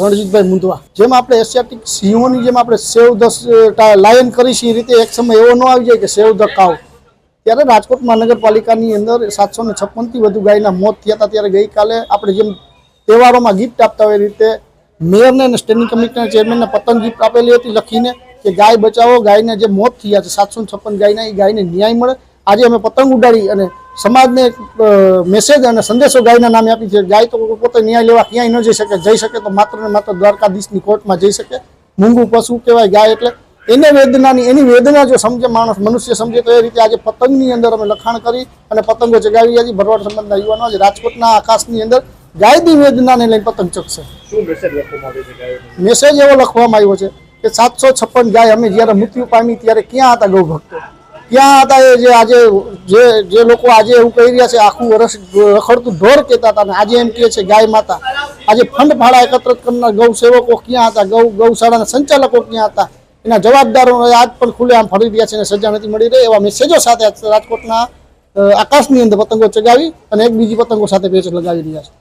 રણજીતભાઈ મુંદવા જેમ આપણે એશિયાટિક સિંહોની જેમ આપણે સેવ ધ લાયન કરી છીએ એ રીતે એક સમય એવો ન આવી જાય કે સેવ ધ કાવ ત્યારે રાજકોટ મહાનગરપાલિકાની અંદર સાતસો ને છપ્પનથી વધુ ગાયના મોત થયા હતા. ત્યારે ગઈકાલે આપણે જેમ તહેવારોમાં ગિફ્ટ આપતા હોય એ રીતે મેયરને અને સ્ટેન્ડિંગ કમિટીના ચેરમેનને પતંગ ગિફ્ટ આપેલી હતી, લખીને કે ગાય બચાવો, ગાયને જે મોત થયા છે, સાતસો છપ્પન ગાયના, એ ગાયને ન્યાય મળે. આજે અમે પતંગ ઉડાડી અને સમાજને મેસેજ અને સંદેશો ગાયના નામે આપી છે. ગાય તો પોતે ન્યાય લેવા ક્યાંય ન જઈ શકે. જઈ શકે તો માત્ર ને માત્ર દ્વારકાધીશની કોર્ટમાં જઈ શકે. મૂંગું પશુ કહેવાય ગાય એટલે એને વેદનાની એની વેદના જો સમજે માણસ મનુષ્ય સમજે તો એ રીતે આજે પતંગની અંદર અમે લખાણ કરી અને પતંગો ચગાવી. આજે ભરવાડ સમાજના યુવાનો આજે રાજકોટના આકાશની અંદર ગાયની વેદનાને લઈને પતંગ ચકશે. મેસેજ એવો લખવામાં આવ્યો છે કે સાતસો છપ્પન ગાય અમે જ્યારે મૃત્યુ પામી ત્યારે ક્યાં હતા ગૌ ક્યાં હતા એ જે આજે જે જે લોકો આજે એવું કહી રહ્યા છે, આખું વર્ષ રખડતું ઢોર કહેતા હતા. અને આજે એમ કહે છે, ગાય માતા, આજે ફંડ ફાળા એકત્રિત કરનાર ગૌ સેવકો ક્યાં હતા? ગૌ ગૌશાળાના સંચાલકો ક્યાં હતા? એના જવાબદારો આજ પણ ખુલ્લે આમ ફરી રહ્યા છે અને સજા નથી મળી રહી એવા મેસેજો સાથે રાજકોટના આકાશની અંદર પતંગો ચગાવી અને એક બીજી પતંગો સાથે પેચ લગાવી રહ્યા છે.